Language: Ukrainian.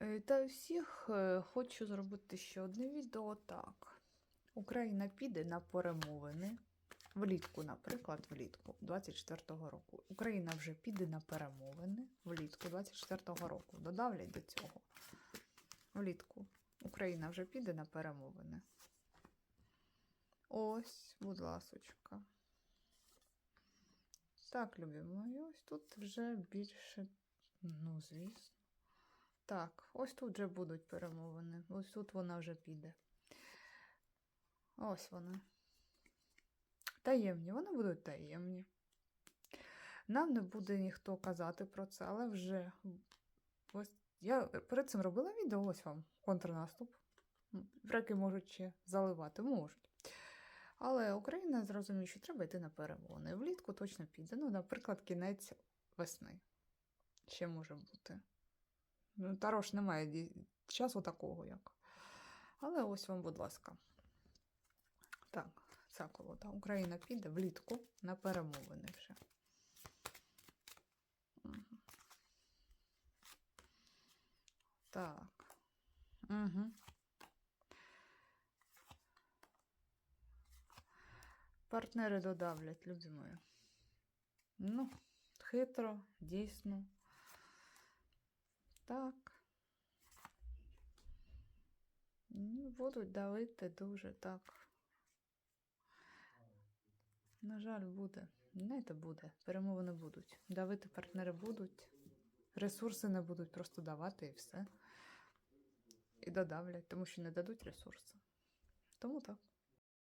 Е, Та всіх е, хочу зробити ще одне відео так. Україна піде на перемовини. Влітку, наприклад, влітку 24-го року. Україна вже піде на перемовини влітку 24-го року. Додавлять до цього. Влітку. Україна вже піде на перемовини. Ось, будь ласочка. Так, любі ось тут вже більше, ну, звісно. Так, ось тут вже будуть перемовини. Ось тут вона вже піде. Ось вони. Таємні, вони будуть таємні. Нам не буде ніхто казати про це, але вже ось я перед цим робила відео, ось вам контрнаступ. Враки можуть ще заливати, можуть. Але Україна зрозуміє, що треба йти на перемовини. Влітку точно піде. Ну, наприклад, кінець весни. Ще може бути. Ну, Тарош немає часу такого як. Але ось вам, будь ласка. Так, ця колода. Україна піде влітку на перемовини вже. Так. Угу. Партнери додавлять, любі мої. Ну, хитро, дійсно. Так. Будуть давити дуже так. На жаль, буде. Не це буде. Перемовини будуть. Давити партнери будуть. Ресурси не будуть просто давати і все. І додавлять, тому що не дадуть ресурси. Тому так.